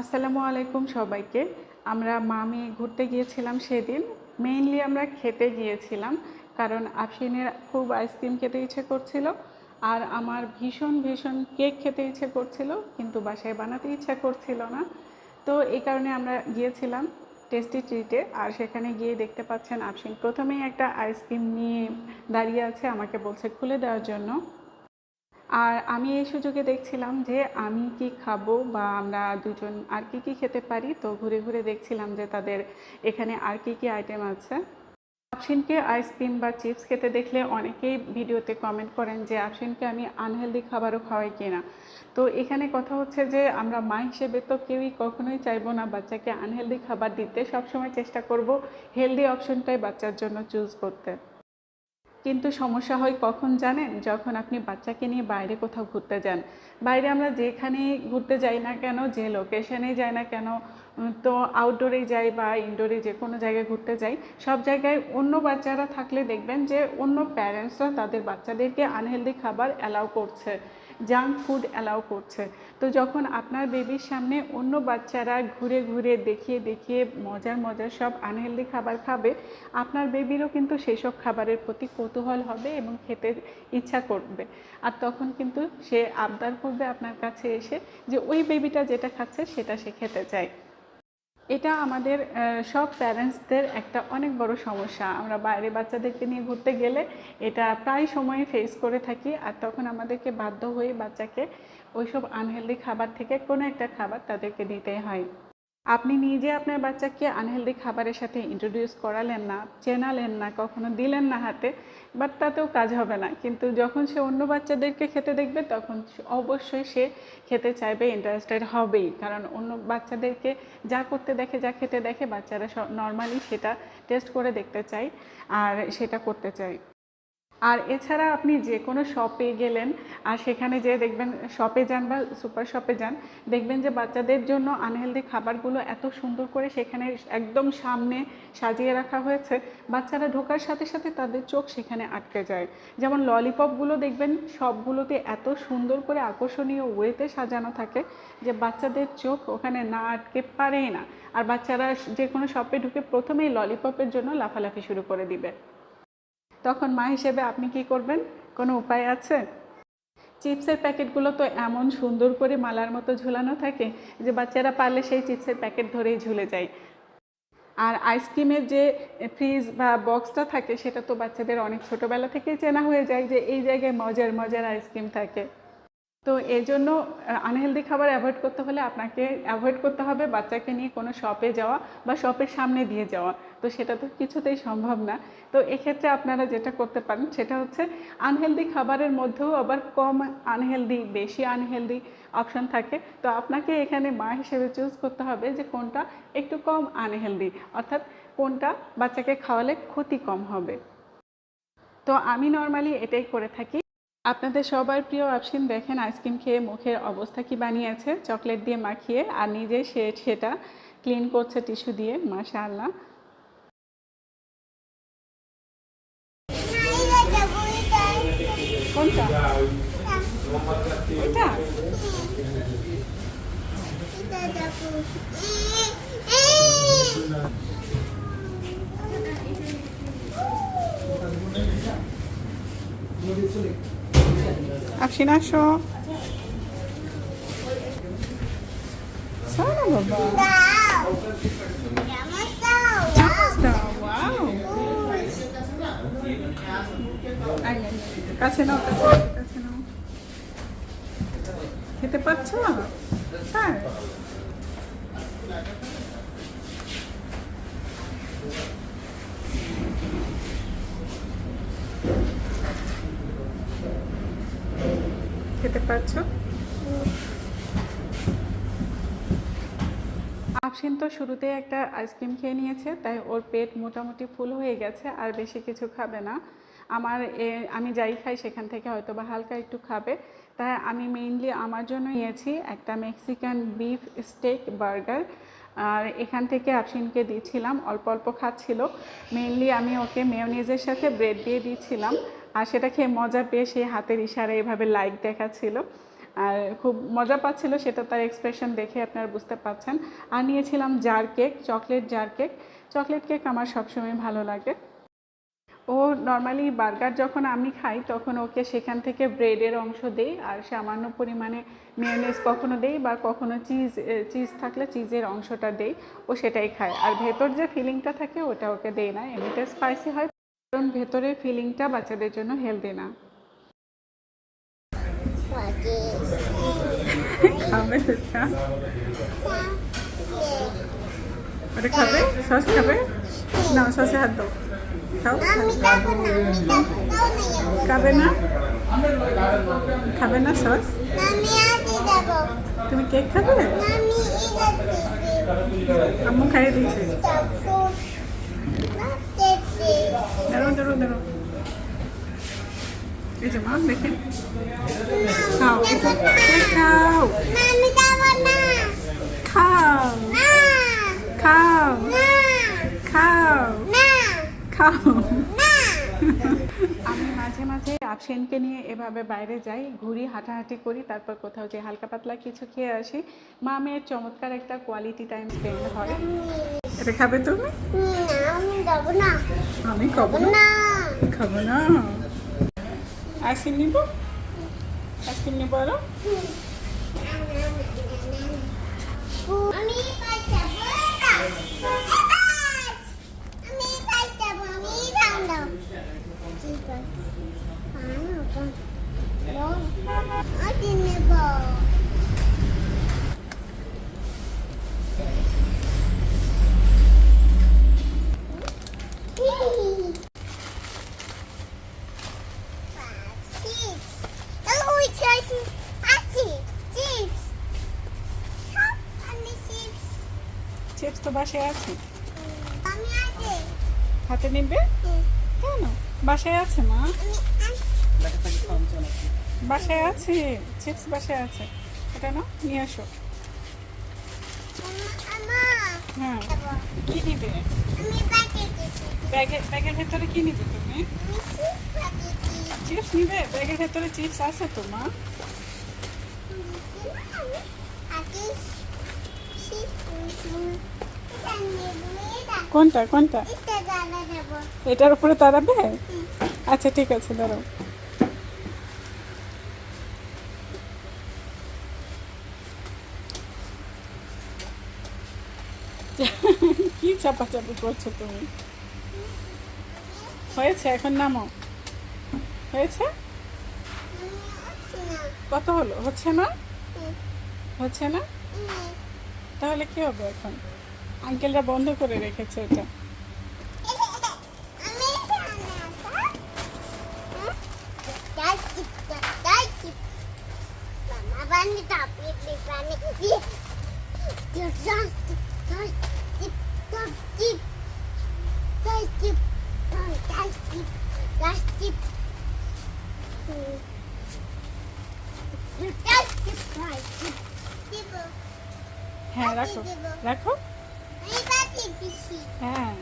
আসসালামু আলাইকুম সবাইকে। আমরা মামি ঘুরতে গিয়েছিলাম সেদিন। মেইনলি আমরা খেতে গিয়েছিলাম, কারণ আফসিনের খুব আইসক্রিম খেতে ইচ্ছে করছিল, আর আমার ভীষণ ভীষণ কেক খেতে ইচ্ছে করছিল, কিন্তু বাসায় বানাতে ইচ্ছা করছিল না। তো এই কারণে আমরা গিয়েছিলাম টেস্টি ট্রিটে আর সেখানে গিয়ে দেখতে পাচ্ছেন আফসিন প্রথমেই একটা আইসক্রিম নিয়ে দাঁড়িয়ে আছে, আমাকে বলছে খুলে দেওয়ার জন্য। আর আমি এই সুযোগে দেখছিলাম যে আমি কি খাব বা আমরা দুজন আর কি কি খেতে পারি, তো ঘুরে ঘুরে দেখছিলাম যে তাদের এখানে আর কি কি আইটেম আছে। আফসিনকে আইসক্রিম বা চিপস খেতে দেখলে অনেকেই ভিডিওতে কমেন্ট করেন যে আফসিনকে আমি আনহেলদি খাবারও খাওয়াই কিনা তো এখানে কথা হচ্ছে যে, আমরা মা হিসেবে তো কেউই কখনোই চাইব না বাচ্চাকে আনহেলদি খাবার দিতে। সবসময় চেষ্টা করব হেলদি অপশনটাই বাচ্চার জন্য চুজ করতে। কিন্তু সমস্যা হয় কখন জানেন? যখন আপনি বাচ্চাকে নিয়ে বাইরে কোথাও ঘুরতে যান। বাইরে আমরা যেখানে ঘুরতে যাই না কেন, যে লোকেশনে যাই না কেন তো আউটডোরে যাই বা ইনডোরে যে কোনো জায়গায় ঘুরতে যাই, সব জায়গায় অন্য বাচ্চারা থাকলে দেখবেন যে অন্য প্যারেন্টসরা তাদের বাচ্চাদেরকে আনহেলদি খাবার অ্যালাউ করছে। জাঙ্ক ফুড অ্যালাউ করছে। তো যখন আপনার বেবির সামনে অন্য বাচ্চারা ঘুরে ঘুরে দেখিয়ে দেখিয়ে মজার মজার সব আনহেলদি খাবার খাবে, আপনার বেবিরও কিন্তু সেসব খাবারের প্রতি কৌতূহল হবে এবং খেতে ইচ্ছা করবে। আর তখন কিন্তু সে আবদার করবে আপনার কাছে এসে যে ওই বেবিটা যেটা খাচ্ছে সেটা সে খেতে চায়। এটা আমাদের সব প্যারেন্টসদের একটা অনেক বড় সমস্যা। আমরা বাইরে বাচ্চাদেরকে নিয়ে ঘুরতে গেলে এটা প্রায় সময়ে ফেস করে থাকি আর তখন আমাদেরকে বাধ্য হয়ে বাচ্চাকে ওইসব আনহেলদি খাবার থেকে কোনো একটা খাবার তাদেরকে দিতে হয়। আপনি নিজে আপনার বাচ্চাকে আনহেলদি খাবারের সাথে ইন্ট্রোডিউস করালেন না, চেনালেন না, কখনো দিলেন না হাতে বাট তাতেও কাজ হবে না। কিন্তু যখন সে অন্য বাচ্চাদেরকে খেতে দেখবে, তখন অবশ্যই সে খেতে চাইবে ইন্টারেস্টেড হবেই। কারণ অন্য বাচ্চাদেরকে যা করতে দেখে, যা খেতে দেখে, বাচ্চারা নর্মালি সেটা টেস্ট করে দেখতে চায়, আর সেটা করতে চায়। আর এছাড়া আপনি যে কোনো শপে গেলেন, আর সেখানে যে দেখবেন শপে যান বা সুপার শপে যান, দেখবেন যে বাচ্চাদের জন্য আনহেলদি খাবারগুলো এত সুন্দর করে সেখানে একদম সামনে সাজিয়ে রাখা হয়েছে। বাচ্চারা ঢোকার সাথে সাথে তাদের চোখ সেখানে আটকে যায়। যেমন ললিপপগুলো দেখবেন সবগুলোতে এত সুন্দর করে আকর্ষণীয় ওয়েতে সাজানো থাকে যে বাচ্চাদের চোখ ওখানে না আটকে পারেই না। আর বাচ্চারা যে কোনো শপে ঢুকে প্রথমেই ললিপপের জন্য লাফালাফি শুরু করে দিবে। তখন মা হিসেবে আপনি কি করবেন? কোনো উপায় আছে? চিপসের প্যাকেটগুলো তো এমন সুন্দর করে মালার মতো ঝুলানো থাকে যে বাচ্চারা পারলে সেই চিপসের প্যাকেট ধরেই ঝুলে যায়। আর আইসক্রিমের যে ফ্রিজ বা বক্সটা থাকে সেটা তো বাচ্চাদের অনেক ছোটোবেলা থেকেই চেনা হয়ে যায় যে এই জায়গায় মজার মজার আইসক্রিম থাকে। তো এই জন্য আনহেলদি খাবার অ্যাভয়েড করতে হলে আপনাকে অ্যাভয়েড করতে হবে বাচ্চাকে নিয়ে কোনো শপে যাওয়া বা শপের সামনে দিয়ে যাওয়া। তো সেটা তো কিছুতেই সম্ভব না। তো এক্ষেত্রে আপনারা যেটা করতে পারেন সেটা হচ্ছে আনহেলদি খাবারের মধ্যেও আবার কম আনহেলদি, বেশি আনহেলদি অপশন থাকে। তো আপনাকে এখানে মা হিসেবে চুজ করতে হবে যে কোনটা একটু কম আনহেলদি, অর্থাৎ কোনটা বাচ্চাকে খাওয়ালে ক্ষতি কম হবে। তো আমি নর্মালি এটাই করে থাকি। আপনাদের সবার প্রিয় আফসিন দেখেন, আইসক্রিম খেয়ে মুখের অবস্থা কি বানিয়েছে? চকলেট দিয়ে মাখিয়ে আর নিজে সে সেটা ক্লিন করছে টিস্যু দিয়ে মাশা আল্লাহ কোনটা এটা? আফসিন আসো। চলো বাবা কাছে নাও কাছে নাও, কাছে নাও খেতে পাচ্ছ হ্যাঁ খেতে পাচ্ছ আফসিন তো শুরুতে একটা আইসক্রিম খেয়ে নিয়েছে, তাই ওর পেট মোটামুটি ফুল হয়ে গেছে, আর বেশি কিছু খাবে না। আমার আমি যাই খাই সেখান থেকে হয়তো বা হালকা একটু খাবে। তাই আমি মেইনলি আমার জন্য নিয়েছি একটা মেক্সিকান বিফ স্টেক বার্গার আর এখান থেকে আফসিনকে দিয়েছিলাম অল্প অল্প খাচ্ছিল। মেইনলি আমি ওকে মেয়নিজের সাথে ব্রেড দিয়ে দিয়েছিলাম আর সেটা খেয়ে মজা পেয়ে সে হাতের ইশারায় এভাবে লাইক দেখাচ্ছিল। আর খুব মজা পাচ্ছিল সেটা তার এক্সপ্রেশন দেখে আপনারা বুঝতে পাচ্ছেন। আর নিয়েছিলাম jar cake chocolate jar cake chocolate cake আমার সবসময় ভালো লাগে। ও নর্মালি বার্গার যখন আমি খাই, তখন ওকে সেখান থেকে ব্রেডের অংশ দেই আর সামান্য পরিমাণে মেয়োনেজ কখনো দেই বা কখনো চিজ চিজ থাকলে চিজের অংশটা দেই, ও সেটাই খায়। আর ভেতর যে ফিলিংটা থাকে, ওটা ওকে দেই না। এমনিতে স্পাইসি হয়। কারণ ভেতরের ফিলিংটা বাচ্চাদের জন্য হেলদি না। খাবে ওটা খাবে? সস খাবে? না, সসে খাবে না? খাবে না সস? তুমি কেক খাবে? আম্মু খাইয়ে দিয়েছে। দাঁড়ো দাঁড়ো দাঁড়ো এই যে মা দেখে খাও খাও। খাও। খাও। খাও। খাও। আমি মাঝে মাঝে আপসেনকে নিয়ে এভাবে বাইরে যাই ঘুরি হাঁটাহাঁটি করি তারপর কোথাও যে হালকা পাতলা কিছু খেয়ে আসি। মা মেয়ের চমৎকার একটা কোয়ালিটি টাইম স্পেন্ড হয়। এটা খাবে তুমি? আমি খাব না। খাব না। আইসক্রিম নিব? আইসক্রিম নিব আরও? আমি পাইছা আমি চিপস তো বাসায় আছে। হাতে নিবে? কেন? বাসায় আছে মা। বাসায় আছে। চিপস বাসায় আছে। এটা না নিয়ে আসো। হ্যাঁ। কি নিবে? ব্যাগের ব্যাগের ভেতরে কি নিবে তুমি? চিপস চিপস নিবে? ব্যাগের ভেতরে চিপস আছে তো মা আমি আগে চিপস এটা নেব এটা কোনটা কোনটা? এটার উপরে দাঁড়াবে? আচ্ছা ঠিক আছে দাঁড়াও। কি চাপাচাপি করছ তুমি? হয়েছে? এখন নামো। হয়েছে? কত হলো? হচ্ছে না? হচ্ছে না? তাহলে কি হবে এখন আঙ্কেলরা বন্ধ করে রেখেছে এটা Mama, bunny, top, big, big bunny. You're just, just. রাখো। রাখো। হ্যাঁ।